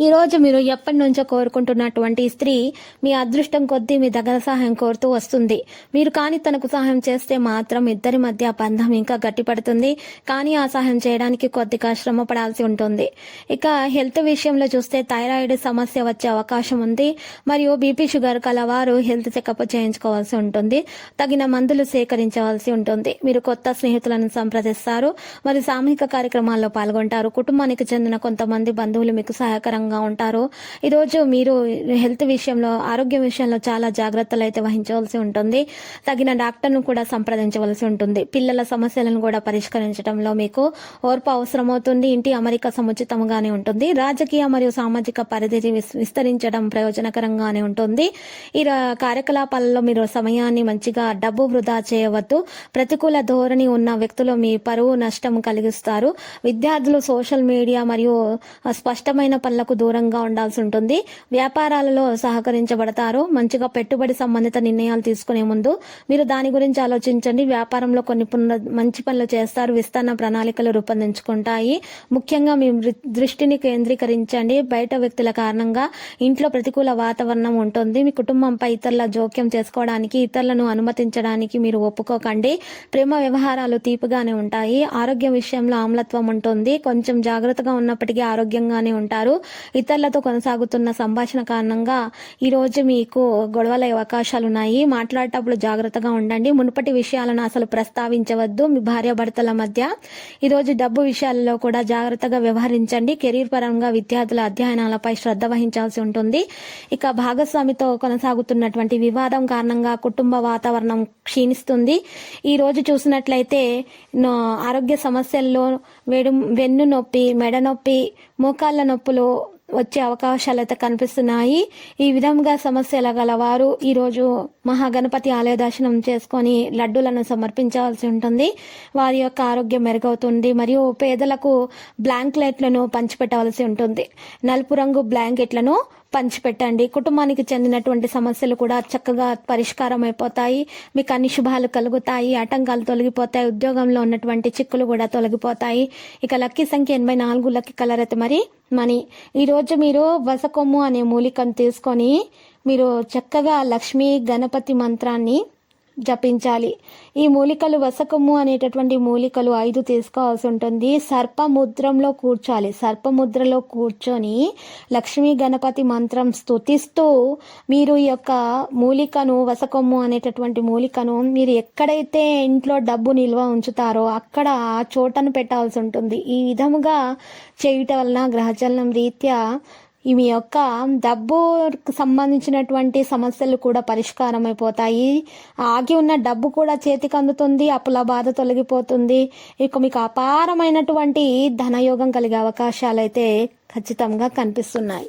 ఈరోజు మీరు ఎప్పటి నుంచో కోరుకుంటున్నటువంటి స్త్రీ మీ అదృష్టం కొద్దీ మీ దగ్గర సహాయం కోరుతూ వస్తుంది. మీరు కానీ తనకు సహాయం చేస్తే మాత్రం ఇద్దరి మధ్య బంధం ఇంకా గట్టిపడుతుంది. కానీ ఆ సహాయం చేయడానికి కొద్దిగా శ్రమ పడాల్సి ఉంటుంది. ఇక హెల్త్ విషయంలో చూస్తే థైరాయిడ్ సమస్య వచ్చే అవకాశం ఉంది. మరియు బీపీ షుగర్ కలవారు హెల్త్ చెకప్ చేయించుకోవాల్సి ఉంటుంది. తగిన మందులు సేకరించవలసి ఉంటుంది. మీరు కొత్త స్నేహితులను సంప్రదిస్తారు. మరియు సామూహిక కార్యక్రమాల్లో పాల్గొంటారు. కుటుంబానికి చెందిన కొంతమంది బంధువులు మీకు సహాయకరంగా ఉంటారు. ఈరోజు మీరు హెల్త్ విషయంలో ఆరోగ్యం విషయంలో చాలా జాగ్రత్తలు అయితే వహించవలసి ఉంటుంది. తగిన డాక్టర్ను కూడా సంప్రదించవలసి ఉంటుంది. పిల్లల సమస్యలను కూడా పరిష్కరించడంలో మీకు ఓర్పు అవసరమవుతుంది. ఇంటి అమరిక సముచితంగానే ఉంటుంది. రాజకీయ మరియు సామాజిక పరిధిని విస్- విస్తరించడం ప్రయోజనకరంగానే ఉంటుంది. ఈ కార్యకలాపాలలో మీరు సమయాన్ని మంచిగా డబ్బు వృధా చేయవద్దు. ప్రతికూల ధోరణి ఉన్న వ్యక్తులు మీ పరువు నష్టం కలిగిస్తారు. విద్యార్థులు సోషల్ మీడియా మరియు స్పష్టమైన పనులకు దూరంగా ఉండాల్సి ఉంటుంది. వ్యాపారాలలో సహకరించబడతారు. మంచిగా పెట్టుబడి సంబంధిత నిర్ణయాలు తీసుకునే ముందు మీరు దాని గురించి ఆలోచించండి. వ్యాపారంలో కొన్ని మంచి పనులు చేస్తారు. విస్తరణ ప్రణాళికలు రూపొందించుకుంటాయి. ముఖ్యంగా మీ దృష్టిని కేంద్రీకరించండి. బయట వ్యక్తుల కారణంగా ఇంట్లో ప్రతికూల వాతావరణం ఉంటుంది. మీ కుటుంబంపై ఇతరుల జోక్యం చేసుకోవడానికి ఇతరులను అనుమతించడానికి మీరు ఒప్పుకోకండి. ప్రేమ వ్యవహారాలు తీపిగానే ఉంటాయి. ఆరోగ్య విషయంలో ఆమ్లత్వం ఉంటుంది. కొంచెం జాగ్రత్తగా ఉన్నప్పటికీ ఆరోగ్యంగానే ఉంటారు. ఇతరులతో కొనసాగుతున్న సంభాషణ కారణంగా ఈరోజు మీకు గొడవల అవకాశాలు ఉన్నాయి మాట్లాడేటప్పుడు జాగ్రత్తగా ఉండండి. మునుపటి విషయాలను అసలు ప్రస్తావించవద్దు. మీ భార్యాభర్తల మధ్య ఈరోజు డబ్బు విషయాలలో కూడా జాగ్రత్తగా వ్యవహరించండి. కెరీర్ పరంగా విద్యార్థుల అధ్యయనాలపై శ్రద్ధ వహించాల్సి ఉంటుంది. ఇక భాగస్వామితో కొనసాగుతున్నటువంటి వివాదం కారణంగా కుటుంబ వాతావరణం క్షీణిస్తుంది. ఈ రోజు చూసినట్లయితే ఆరోగ్య సమస్యల్లో వెడు వెన్ను నొప్పి మెడ నొప్పి మోకాళ్ళ నొప్పులు వచ్చే అవకాశాలు అయితే కనిపిస్తున్నాయి. ఈ విధంగా సమస్యల గలవారు ఈరోజు మహాగణపతి ఆలయ దర్శనం చేసుకొని లడ్డూలను సమర్పించవలసి ఉంటుంది. వారి యొక్క ఆరోగ్యం మెరుగవుతుంది మరియు పేదలకు బ్లాంకెట్లను పంచిపెట్టవలసి ఉంటుంది. నలుపు రంగు బ్లాంకెట్లను పంచిపెట్టండి. కుటుంబానికి చెందినటువంటి సమస్యలు కూడా చక్కగా పరిష్కారం అయిపోతాయి మీకు అన్ని శుభాలు కలుగుతాయి. ఆటంకాలు తొలగిపోతాయి. ఉద్యోగంలో ఉన్నటువంటి చిక్కులు కూడా తొలగిపోతాయి. ఇక లక్కీ సంఖ్య ఎనభై నాలుగు లక్కీ కలర్ అయితే మరి మనీ. ఈరోజు మీరు వసకొమ్ము అనే మూలికను తీసుకొని మీరు చక్కగా లక్ష్మీ గణపతి మంత్రాన్ని జపించాలి. ఈ మూలికలు వసకము అనేటటువంటి మూలికలు ఐదు తీసుకోవాల్సి ఉంటుంది. సర్పముద్రంలో కూర్చోాలి. సర్పముద్రలో కూర్చొని లక్ష్మీ గణపతి మంత్రం స్థుతిస్తూ మీరు ఈ యొక్క మూలికను వసకొమ్ము అనేటటువంటి మూలికను మీరు ఎక్కడైతే ఇంట్లో డబ్బు నిల్వ ఉంచుతారో అక్కడ ఆ చోటను పెట్టాల్సి ఉంటుంది. ఈ విధముగా చేయటం వలన గ్రహచలనం రీత్యా మీ యొక్క డబ్బుకు సంబంధించినటువంటి సమస్యలు కూడా పరిష్కారం అయిపోతాయి ఆగి ఉన్న డబ్బు కూడా చేతికి అందుతుంది అప్పుల బాధ తొలగిపోతుంది. ఇక మీకు అపారమైనటువంటి ధనయోగం కలిగే అవకాశాలు అయితే ఖచ్చితంగా కనిపిస్తున్నాయి.